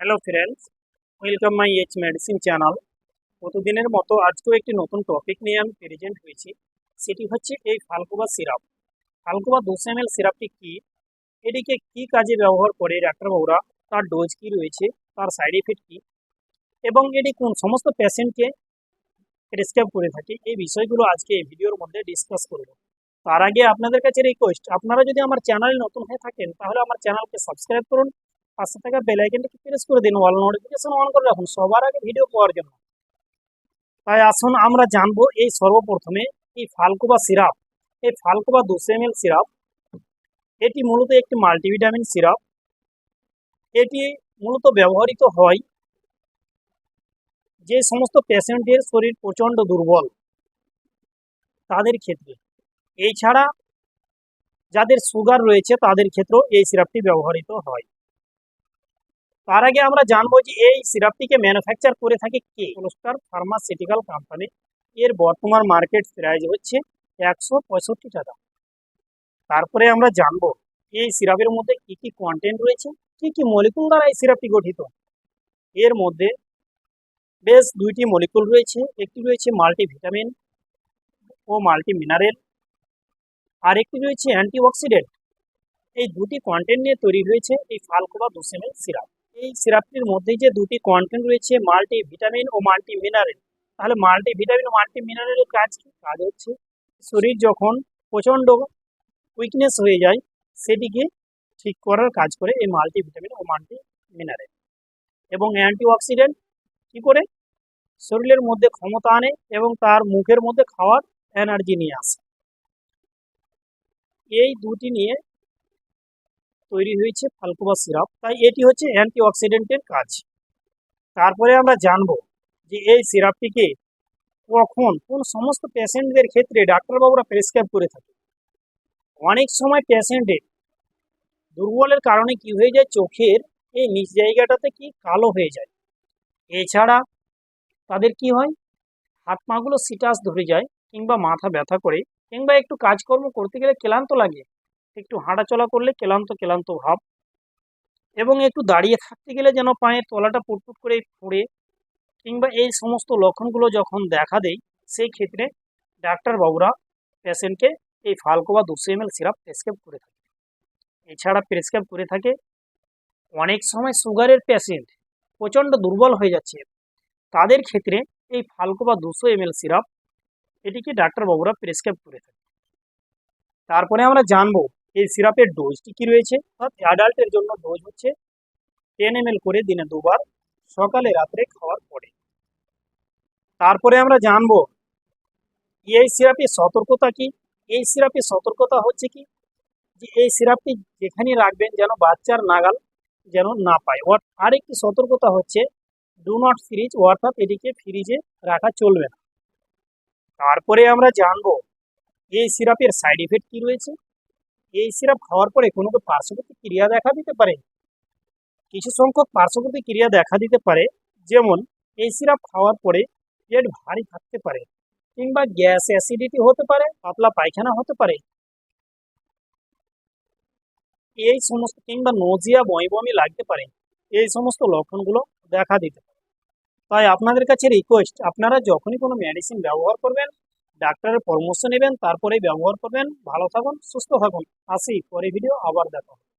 Hello friends welcome my H medicine channel প্রতিদিনের মতো আজকেও একটি নতুন টপিক নিয়ে আমি প্রেজেন্ট হয়েছি। সেটি হচ্ছে এই ফালকুবা সিরাপ ফালকুবা দুশো এম সিরাপটি কী? এটিকে কী কাজে ব্যবহার করে ডাক্তারবাবুরা? তার ডোজ কী রয়েছে? তার সাইড এফেক্ট কী? এবং এটি কোন সমস্ত পেশেন্টকে প্রেসক্রাইব করে থাকে? এই বিষয়গুলো আজকে এই ভিডিওর মধ্যে ডিসকাস করব। তার আগে আপনাদের কাছে রিকোয়েস্ট আপনারা যদি আমার চ্যানেলে নতুন হয়ে থাকেন, তাহলে আমার চ্যানেলকে সাবস্ক্রাইব করুন। পাশে থাকা বেল আইকনটাকে প্রেস করে দিন অল নোটিফিকেশন অন করে রাখুন, সবার আগে ভিডিও পাওয়ার জন্য। তাই আসুন, আমরা জানব এই সর্বপ্রথমে এই ফালকুবা সিরাপ এই ফালকুবা দুশো এম সিরাপ এটি মূলত একটি মাল্টিভিটামিন সিরাপ এটি মূলত ব্যবহৃত হয় যে সমস্ত পেশেন্টের শরীর প্রচণ্ড দুর্বল তাদের ক্ষেত্রে। এই ছাড়া যাদের সুগার রয়েছে তাদের ক্ষেত্রেও এই সিরাপটি ব্যবহৃত হয়। তার আগে আমরা জানব যে এই সিরাপটিকে ম্যানুফ্যাকচার করে থাকে কে? কোলস্টার ফার্মাসিউটিক্যাল কোম্পানি এর বর্তমান মার্কেট প্রাইস হচ্ছে একশো পঁয়ষট্টি টাকা। তারপরে আমরা জানব এই সিরাপের মধ্যে কি কি কন্টেন্ট রয়েছে, কি কি মলিকুল দ্বারা এই সিরাপটি গঠিত। এর মধ্যে বেশ দুইটি মলিকুল রয়েছে, একটি রয়েছে মাল্টিভিটামিন ও মাল্টি মিনারেল আর একটি রয়েছে অ্যান্টিঅক্সিডেন্ট এই দুটি কন্টেন্ট নিয়ে তৈরি হয়েছে এই ফালকোবা দুসেমেল সিরাপ। এই সিরাপটির মধ্যে যে দুটি কন্টেন্ট রয়েছে মাল্টি ভিটামিন ও মাল্টি মিনারেল তাহলে মাল্টি ভিটামিন ও মাল্টি মিনারেলের কাজ কাজ হচ্ছে শরীর যখন প্রচণ্ড উইকনেস হয়ে যায়, সেটিকে ঠিক করার কাজ করে এই মাল্টি ভিটামিন ও মাল্টি মিনারেল এবং অ্যান্টিঅক্সিডেন্ট কি করে? শরীরের মধ্যে ক্ষমতা আনে এবং তার মুখের মধ্যে খাওয়ার এনার্জি নিয়ে আসে। এই দুটি নিয়ে তৈরি হয়েছে ফালকুবা সিরাপ। তাই এটি হচ্ছে অ্যান্টিঅক্সিডেন্টের কাজ। তারপরে আমরা জানব যে এই সিরাপটিকে কখন, কোন সমস্ত পেশেন্টদের ক্ষেত্রে ডাক্তারবাবুরা প্রেসক্রাইব করে থাকে। অনেক সময় পেশেন্টের দুর্বলের কারণে কি হয়ে যায়? চোখের এই নিচ জায়গাটাতে কি কালো হয়ে যায়। এছাড়া তাদের কি হয়? হাত পাগুলো সিটাস ধরে যায় কিংবা মাথা ব্যথা করে, কিংবা একটু কাজকর্ম করতে গেলে ক্লান্ত লাগে। একটু হাঁটাচলা করলে ক্লান্ত ক্লান্ত ভাব। এবং একটু দাঁড়িয়ে থাকতে গেলে যেন পায়ের তলাটা পুটপুট করে ফুঁড়ে কিংবা এই সমস্ত লক্ষণগুলো যখন দেখা দেয়, সেই ক্ষেত্রে ডাক্তারবাবুরা পেশেন্টকে এই ফালকো বা দুশো এম সিরাপ প্রেসক্রাইব করে থাকে। এছাড়া প্রেসক্রাইব করে থাকে। অনেক সময় সুগারের পেশেন্ট প্রচণ্ড দুর্বল হয়ে যাচ্ছে। তাদের ক্ষেত্রে এই ফালকো বা দুশো এম সিরাপ এটিকে ডাক্তারবাবুরা প্রেসক্রাইব করে থাকে। তারপরে আমরা জানব এই সিরাপের ডোজটি কি রয়েছে? অর্থাৎ অ্যাডাল্টের জন্য ডোজ হচ্ছে টেন এম করে দিনে দুবার, সকালে রাত্রে খাওয়ার পরে। তারপরে আমরা জানব, এই সিরাপের সতর্কতা কি? এই সিরাপের সতর্কতা হচ্ছে কি? যে এই সিরাপটি যেখানে রাখবেন যেন বাচ্চার নাগাল যেন না পায়। আরেকটি সতর্কতা হচ্ছে ডু নট ফ্রিজ অর্থাৎ এটিকে ফ্রিজে রাখা চলবে না। তারপরে আমরা জানব, এই সিরাপের সাইড এফেক্ট কি রয়েছে? এই সিরাপ খাওয়ার পরে কোনো পার্শ্ববর্তী ক্রিয়া দেখা দিতে পারে। কিছু সংখ্যক পার্শ্ববর্তী ক্রিয়া দেখা দিতে পারে, যেমন এই সিরাপ খাওয়ার পরে পেট ভারী থাকতে পারে, কিংবা গ্যাস অ্যাসিডিটি হতে পারে, পাতলা পায়খানা হতে পারে। এই সমস্ত কিংবা নজিয়া বমি লাগতে পারে, এই সমস্ত লক্ষণগুলো দেখা দিতে পারে। তাই আপনাদের কাছে রিকোয়েস্ট আপনারা যখনই কোনো মেডিসিন ব্যবহার করবেন ডাক্তারের পরামর্শ নেবেন, তারপরেই ব্যবহার করবেন ভালো থাকুন, সুস্থ থাকুন আসি পরে ভিডিও আবার দেখা।